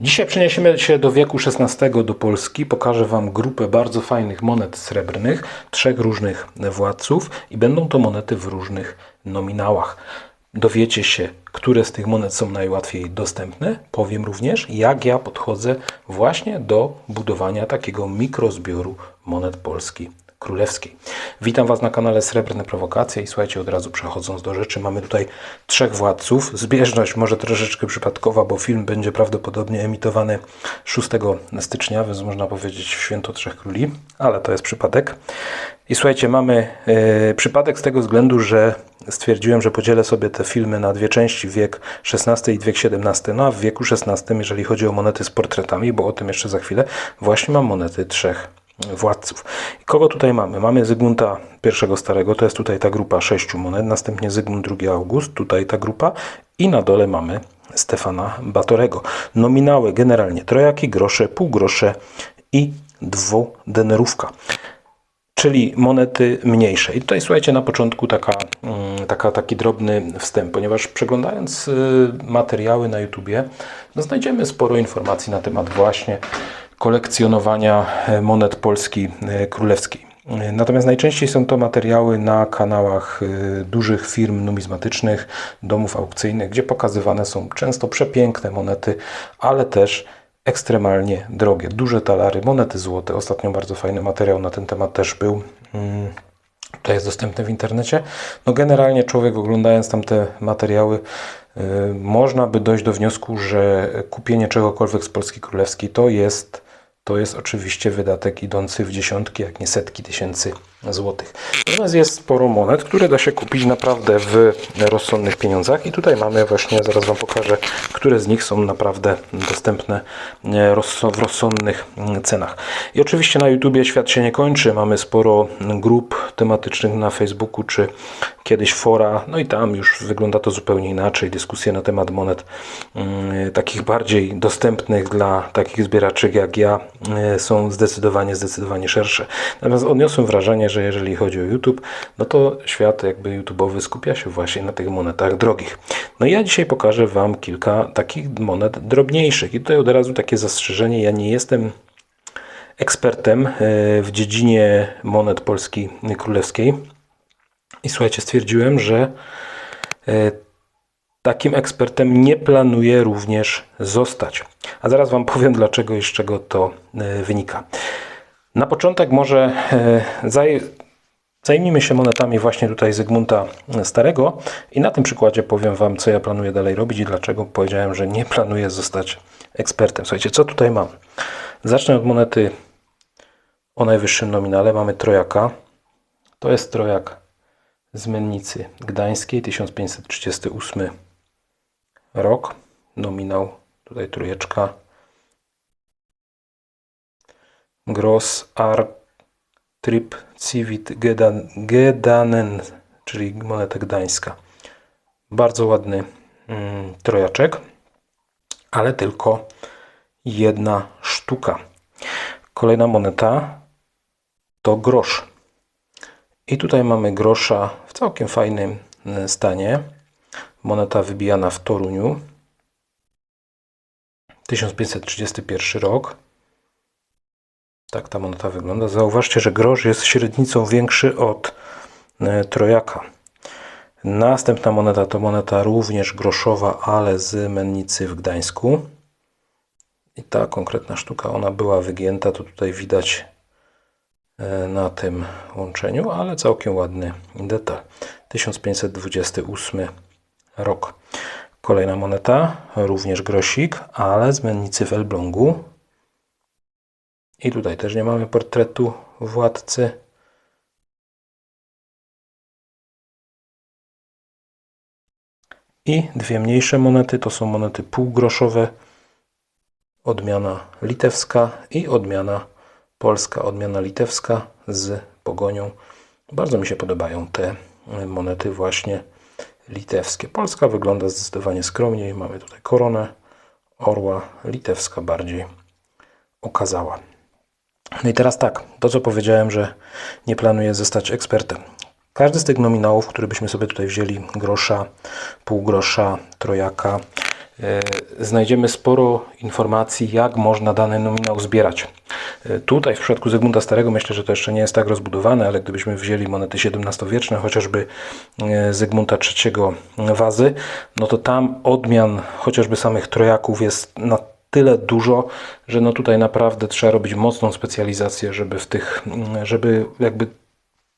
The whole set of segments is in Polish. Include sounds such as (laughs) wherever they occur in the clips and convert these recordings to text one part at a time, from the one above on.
Dzisiaj przeniesiemy się do wieku XVI do Polski. Pokażę Wam grupę bardzo fajnych monet srebrnych, trzech różnych władców i będą to monety w różnych nominałach. Dowiecie się, które z tych monet są najłatwiej dostępne. Powiem również, jak ja podchodzę właśnie do budowania takiego mikrozbioru monet Polski Królewskiej. Witam Was na kanale Srebrne Prowokacje i słuchajcie, od razu przechodząc do rzeczy, mamy tutaj trzech władców. Zbieżność może troszeczkę przypadkowa, bo film będzie prawdopodobnie emitowany 6 stycznia, więc można powiedzieć w święto Trzech Króli, ale to jest przypadek. I słuchajcie, mamy e, przypadek z tego względu, że stwierdziłem, że podzielę sobie te filmy na dwie części, wiek XVI i wiek XVII. No a w wieku XVI, jeżeli chodzi o monety z portretami, bo o tym jeszcze za chwilę, właśnie mam monety trzech władców. Kogo tutaj mamy? Mamy Zygmunta I Starego, to jest tutaj ta grupa sześciu monet, następnie Zygmunt II August, tutaj ta grupa i na dole mamy Stefana Batorego. Nominały generalnie trojaki, grosze, półgrosze i dwudenerówka czyli monety mniejsze. I tutaj słuchajcie, na początku taka, mm, taka, taki drobny wstęp, ponieważ przeglądając y, materiały na YouTubie, no znajdziemy sporo informacji na temat właśnie kolekcjonowania e, monet Polski e, Królewskiej. E, Natomiast najczęściej są to materiały na kanałach dużych firm numizmatycznych, domów aukcyjnych, gdzie pokazywane są często przepiękne monety, ale też ekstremalnie drogie. Duże talary, monety złote. Ostatnio bardzo fajny materiał na ten temat też był. Mm, To jest dostępne w internecie. No generalnie człowiek oglądając tam te materiały y, można by dojść do wniosku, że kupienie czegokolwiek z Polski Królewskiej to jest to jest oczywiście wydatek idący w dziesiątki, jak nie setki tysięcy złotych. Natomiast jest sporo monet, które da się kupić naprawdę w rozsądnych pieniądzach i tutaj mamy właśnie, zaraz Wam pokażę, które z nich są naprawdę dostępne e, w rozsądnych mm, cenach. I oczywiście na YouTubie świat się nie kończy, mamy sporo grup tematycznych na Facebooku czy kiedyś fora, no i tam już wygląda to zupełnie inaczej. Dyskusje na temat monet mm, takich bardziej dostępnych dla takich zbieraczy jak ja e, są zdecydowanie, zdecydowanie szersze. Natomiast odniosłem wrażenie, że jeżeli chodzi o YouTube, no to świat jakby YouTubeowy skupia się właśnie na tych monetach drogich. No ja dzisiaj pokażę Wam kilka takich monet drobniejszych. I tutaj od razu takie zastrzeżenie, ja nie jestem ekspertem e, w dziedzinie monet Polski Królewskiej. I słuchajcie, stwierdziłem, że e, takim ekspertem nie planuję również zostać. A zaraz Wam powiem, dlaczego i z czego to e, wynika. Na początek może e, zaj zajmijmy się monetami właśnie tutaj Zygmunta Starego i na tym przykładzie powiem Wam, co ja planuję dalej robić i dlaczego powiedziałem, że nie planuję zostać ekspertem. Słuchajcie, co tutaj mam? Zacznę od monety o najwyższym nominale. Mamy trojaka. To jest trojak z Mennicy Gdańskiej, 1538 rok. Nominał, tutaj trójeczka. Gross Ar Trip Civit Gedan, Gedanen, czyli moneta gdańska. Bardzo ładny mm, trojaczek, ale tylko jedna sztuka. Kolejna moneta to grosz. I tutaj mamy grosza w całkiem fajnym e, stanie. Moneta wybijana w Toruniu. 1531 rok. Tak ta moneta wygląda. Zauważcie, że grosz jest średnicą większy od e, trojaka. Następna moneta to moneta również groszowa, ale z mennicy w Gdańsku. I ta konkretna sztuka, ona była wygięta, to tutaj widać e, na tym łączeniu, ale całkiem ładny detal. 1528 rok. Kolejna moneta, również grosik, ale z mennicy w Elblągu. I tutaj też nie mamy portretu władcy. I dwie mniejsze monety to są monety półgroszowe. Odmiana litewska i odmiana polska. Odmiana litewska z pogonią. Bardzo mi się podobają te monety właśnie litewskie. Polska wygląda zdecydowanie skromniej. Mamy tutaj koronę orła. Litewska bardziej okazała. No i teraz tak, to co powiedziałem, że nie planuję zostać ekspertem. Każdy z tych nominałów, który byśmy sobie tutaj wzięli, grosza, pół grosza, trojaka, e, znajdziemy sporo informacji, jak można dany nominał zbierać. E, Tutaj w przypadku Zygmunta Starego myślę, że to jeszcze nie jest tak rozbudowane, ale gdybyśmy wzięli monety XVII-wieczne, chociażby e, Zygmunta III Wazy, no to tam odmian chociażby samych trojaków jest na tyle dużo, że no tutaj naprawdę trzeba robić mocną specjalizację, żeby w tych, żeby jakby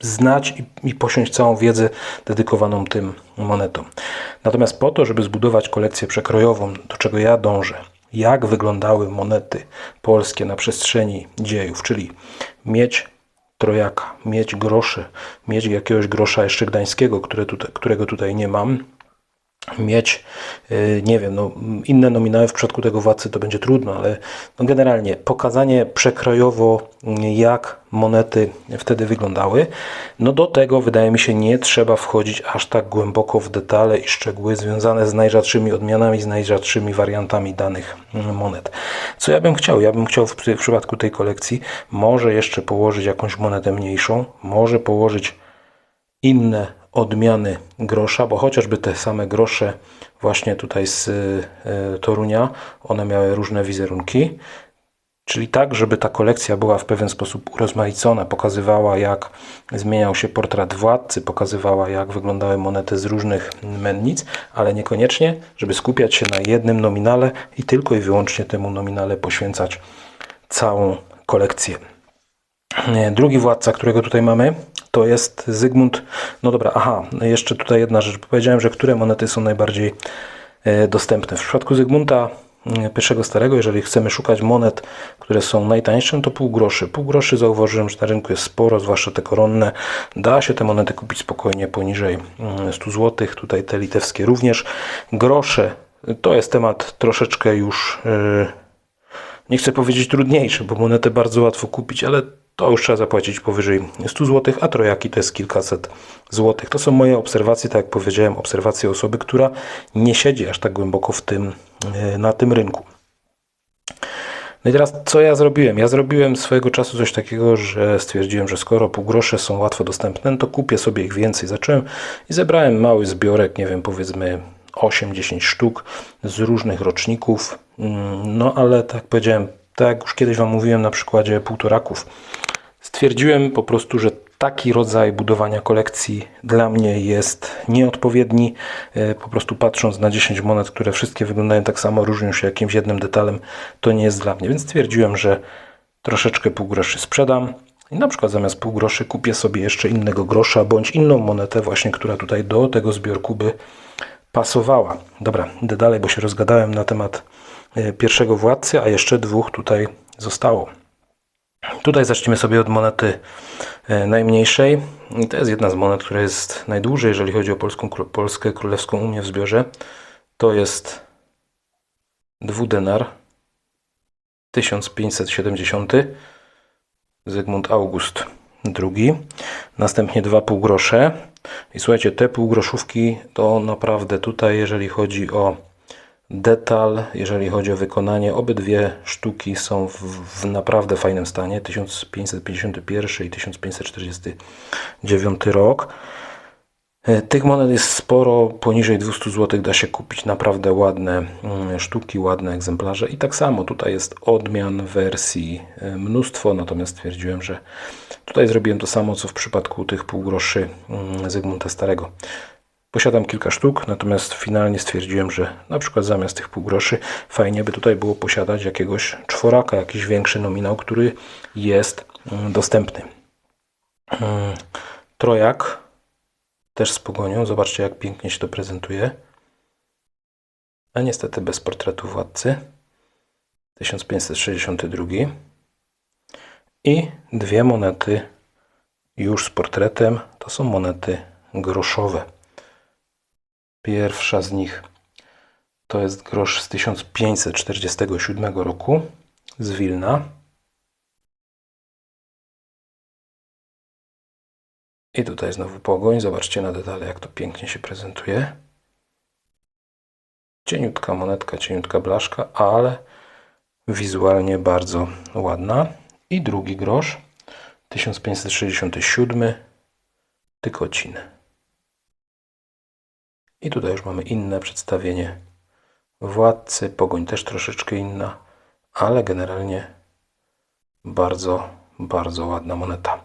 znać i, i posiąść całą wiedzę dedykowaną tym monetom. Natomiast po to, żeby zbudować kolekcję przekrojową, do czego ja dążę, jak wyglądały monety polskie na przestrzeni dziejów, czyli mieć trojaka, mieć groszy, mieć jakiegoś grosza jeszcze gdańskiego, które tutaj, którego tutaj nie mam, mieć, y, nie wiem, no, inne nominały w przypadku tego władcy to będzie trudno, ale no generalnie pokazanie przekrojowo, y, jak monety wtedy wyglądały, no do tego wydaje mi się nie trzeba wchodzić aż tak głęboko w detale i szczegóły związane z najrzadszymi odmianami, z najrzadszymi wariantami danych y, monet. Co ja bym chciał? Ja bym chciał w, w przypadku tej kolekcji może jeszcze położyć jakąś monetę mniejszą, może położyć inne odmiany grosza, bo chociażby te same grosze właśnie tutaj z y, Torunia, one miały różne wizerunki. Czyli tak, żeby ta kolekcja była w pewien sposób urozmaicona, pokazywała jak zmieniał się portret władcy, pokazywała jak wyglądały monety z różnych mennic, ale niekoniecznie, żeby skupiać się na jednym nominale i tylko i wyłącznie temu nominale poświęcać całą kolekcję. Drugi władca, którego tutaj mamy, to jest Zygmunt. No dobra, aha, jeszcze tutaj jedna rzecz. Powiedziałem, że które monety są najbardziej e, dostępne. W przypadku Zygmunta I Starego, jeżeli chcemy szukać monet, które są najtańsze, no to pół groszy. Pół groszy zauważyłem, że na rynku jest sporo, zwłaszcza te koronne. Da się te monety kupić spokojnie poniżej 100 zł. Tutaj te litewskie również. Grosze to jest temat troszeczkę już, e, nie chcę powiedzieć trudniejszy, bo monetę bardzo łatwo kupić, ale to już trzeba zapłacić powyżej 100 zł, a trojaki to jest kilkaset złotych. To są moje obserwacje, tak jak powiedziałem, obserwacje osoby, która nie siedzi aż tak głęboko w tym, e, na tym rynku. No i teraz co ja zrobiłem? Ja zrobiłem swojego czasu coś takiego, że stwierdziłem, że skoro półgrosze są łatwo dostępne, no to kupię sobie ich więcej. Zacząłem i zebrałem mały zbiorek, nie wiem, powiedzmy 8-10 sztuk z różnych roczników. Mm, no ale tak powiedziałem, tak jak już kiedyś Wam mówiłem na przykładzie półtoraków, Stwierdziłem po prostu, że taki rodzaj budowania kolekcji dla mnie jest nieodpowiedni. E, po prostu patrząc na 10 monet, które wszystkie wyglądają tak samo, różnią się jakimś jednym detalem, to nie jest dla mnie. Więc stwierdziłem, że troszeczkę pół groszy sprzedam i na przykład zamiast pół groszy kupię sobie jeszcze innego grosza bądź inną monetę właśnie, która tutaj do tego zbiorku by pasowała. Dobra, idę dalej, bo się rozgadałem na temat e, pierwszego władcy, a jeszcze dwóch tutaj zostało. Tutaj zacznijmy sobie od monety e, najmniejszej. I to jest jedna z monet, która jest najdłużej, jeżeli chodzi o Polską, Polskę Królewską Unię w zbiorze. To jest dwudenar 1570 Zygmunt August II. Następnie dwa półgrosze. I słuchajcie, te półgroszówki to naprawdę tutaj, jeżeli chodzi o detal, jeżeli chodzi o wykonanie. Obydwie sztuki są w, w, naprawdę fajnym stanie. 1551 i 1549 rok. E, tych monet jest sporo, poniżej 200 zł da się kupić naprawdę ładne mm, sztuki, ładne egzemplarze. I tak samo tutaj jest odmian wersji e, mnóstwo, natomiast stwierdziłem, że tutaj zrobiłem to samo, co w przypadku tych półgroszy mm, Zygmunta Starego. Posiadam kilka sztuk, natomiast finalnie stwierdziłem, że na przykład zamiast tych pół groszy fajnie by tutaj było posiadać jakiegoś czworaka, jakiś większy nominał, który jest mm, dostępny. Mm, trojak też z pogonią. Zobaczcie, jak pięknie się to prezentuje. A niestety bez portretu władcy. 1562. I dwie monety już z portretem. To są monety groszowe. Pierwsza z nich to jest grosz z 1547 roku z Wilna. I tutaj znowu pogoń. Zobaczcie na detale, jak to pięknie się prezentuje. Cieniutka monetka, cieniutka blaszka, ale wizualnie bardzo ładna. I drugi grosz, 1567, Tykocin. I tutaj już mamy inne przedstawienie Władcy, Pogoń też troszeczkę inna, ale generalnie bardzo, bardzo ładna moneta.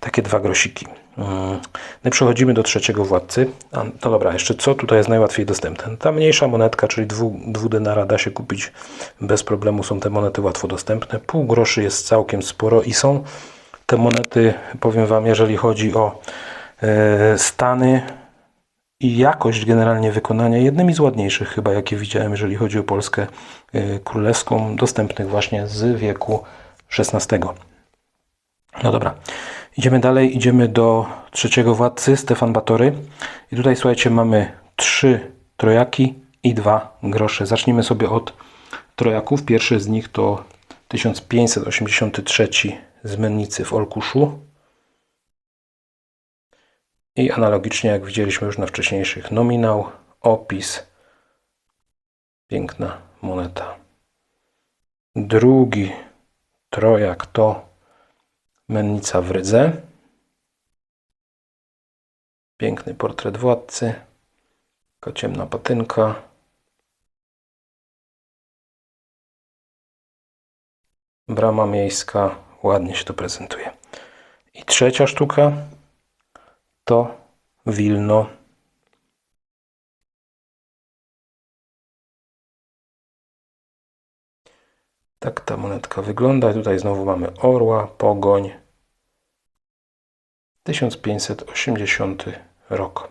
Takie dwa grosiki. Mm. I przechodzimy do trzeciego władcy. A, no dobra, jeszcze co tutaj jest najłatwiej dostępne? Ta mniejsza monetka, czyli dwu, dwudenara da się kupić bez problemu. Są te monety łatwo dostępne. Pół groszy jest całkiem sporo i są te monety, powiem Wam, jeżeli chodzi o e, stany i jakość generalnie wykonania, jednymi z ładniejszych chyba, jakie widziałem, jeżeli chodzi o Polskę e, królewską, dostępnych właśnie z wieku XVI. No dobra, idziemy dalej, idziemy do trzeciego władcy, Stefan Batory. I tutaj słuchajcie, mamy trzy trojaki i dwa grosze. Zacznijmy sobie od trojaków. Pierwszy z nich to 1583 z Mennicy w Olkuszu. I analogicznie, jak widzieliśmy już na wcześniejszych, nominał, opis, piękna moneta. Drugi trojak to Mennica w Rydze. Piękny portret władcy. Taka ciemna patynka. Brama miejska. Ładnie się to prezentuje. I trzecia sztuka to Wilno. Tak ta monetka wygląda. Tutaj znowu mamy orła, pogoń. 1580 rok.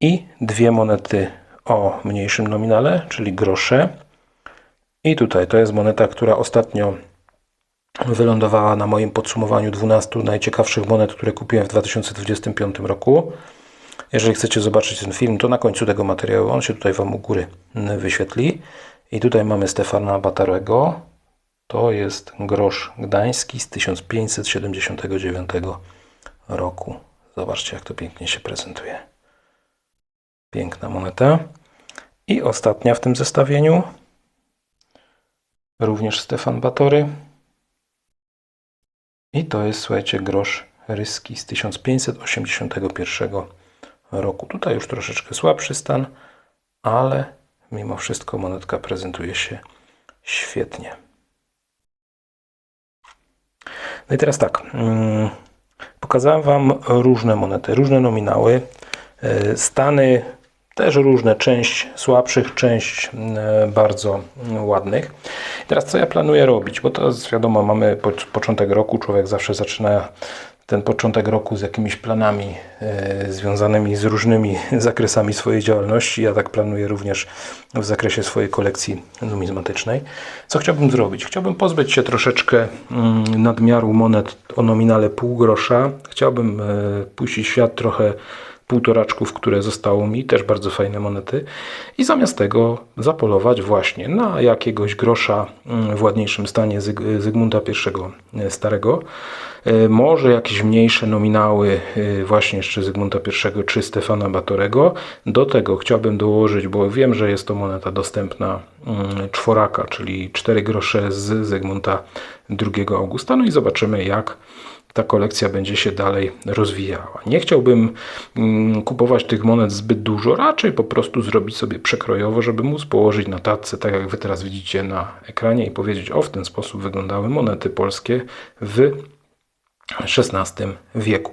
I dwie monety o mniejszym nominale, czyli grosze. I tutaj to jest moneta, która ostatnio wylądowała na moim podsumowaniu 12 najciekawszych monet, które kupiłem w 2025 roku. Jeżeli chcecie zobaczyć ten film, to na końcu tego materiału on się tutaj Wam u góry wyświetli. I tutaj mamy Stefana Batarego. To jest grosz gdański z 1579 roku. Zobaczcie, jak to pięknie się prezentuje. Piękna moneta. I ostatnia w tym zestawieniu. Również Stefan Batory. I to jest, słuchajcie, grosz ryski z 1581 roku. Tutaj już troszeczkę słabszy stan, ale mimo wszystko monetka prezentuje się świetnie. No i teraz tak, mm, pokazałem Wam różne monety, różne nominały, e, stany też różne, część słabszych, część e, bardzo ładnych. Teraz co ja planuję robić, bo to jest wiadomo, mamy początek roku, człowiek zawsze zaczyna ten początek roku z jakimiś planami e, związanymi z różnymi (laughs) zakresami swojej działalności. Ja tak planuję również w zakresie swojej kolekcji numizmatycznej. Co chciałbym zrobić? Chciałbym pozbyć się troszeczkę mm, nadmiaru monet o nominale pół grosza. Chciałbym e, puścić świat trochę półtoraczków, które zostało mi, też bardzo fajne monety. I zamiast tego zapolować właśnie na jakiegoś grosza mm, w ładniejszym stanie Zygmunta I e, Starego. E, może jakieś mniejsze nominały e, właśnie jeszcze Zygmunta I czy Stefana Batorego. Do tego chciałbym dołożyć, bo wiem, że jest to moneta dostępna mm, czworaka, czyli 4 grosze z Zygmunta II Augusta. No i zobaczymy jak ta kolekcja będzie się dalej rozwijała. Nie chciałbym mm, kupować tych monet zbyt dużo, raczej po prostu zrobić sobie przekrojowo, żeby móc położyć na tacce, tak jak Wy teraz widzicie na ekranie i powiedzieć, o w ten sposób wyglądały monety polskie w XVI wieku.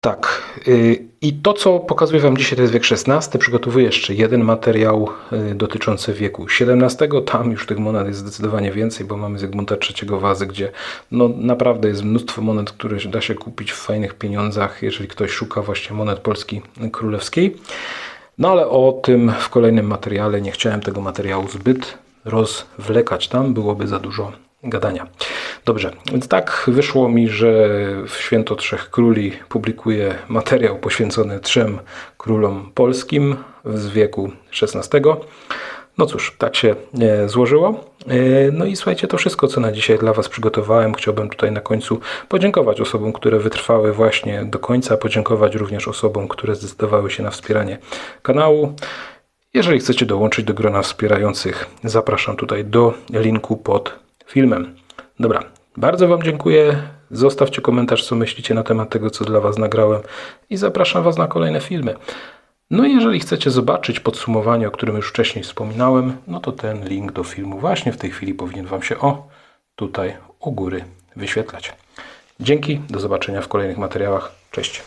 Tak. Y, I to, co pokazuję Wam dzisiaj, to jest wiek XVI. Przygotowuję jeszcze jeden materiał y, dotyczący wieku XVII. Tam już tych monet jest zdecydowanie więcej, bo mamy Zygmunta III Wazy, gdzie no, naprawdę jest mnóstwo monet, które da się kupić w fajnych pieniądzach, jeżeli ktoś szuka właśnie monet Polski Królewskiej. No ale o tym w kolejnym materiale. Nie chciałem tego materiału zbyt rozwlekać. Tam byłoby za dużo gadania. Dobrze, więc tak wyszło mi, że w Święto Trzech Króli publikuję materiał poświęcony trzem królom polskim z wieku XVI. No cóż, tak się e, złożyło. E, no i słuchajcie, to wszystko, co na dzisiaj dla Was przygotowałem. Chciałbym tutaj na końcu podziękować osobom, które wytrwały właśnie do końca, podziękować również osobom, które zdecydowały się na wspieranie kanału. Jeżeli chcecie dołączyć do grona wspierających, zapraszam tutaj do linku pod filmem. Dobra, bardzo Wam dziękuję. Zostawcie komentarz, co myślicie na temat tego, co dla Was nagrałem i zapraszam Was na kolejne filmy. No i jeżeli chcecie zobaczyć podsumowanie, o którym już wcześniej wspominałem, no to ten link do filmu właśnie w tej chwili powinien Wam się o tutaj u góry wyświetlać. Dzięki, do zobaczenia w kolejnych materiałach. Cześć.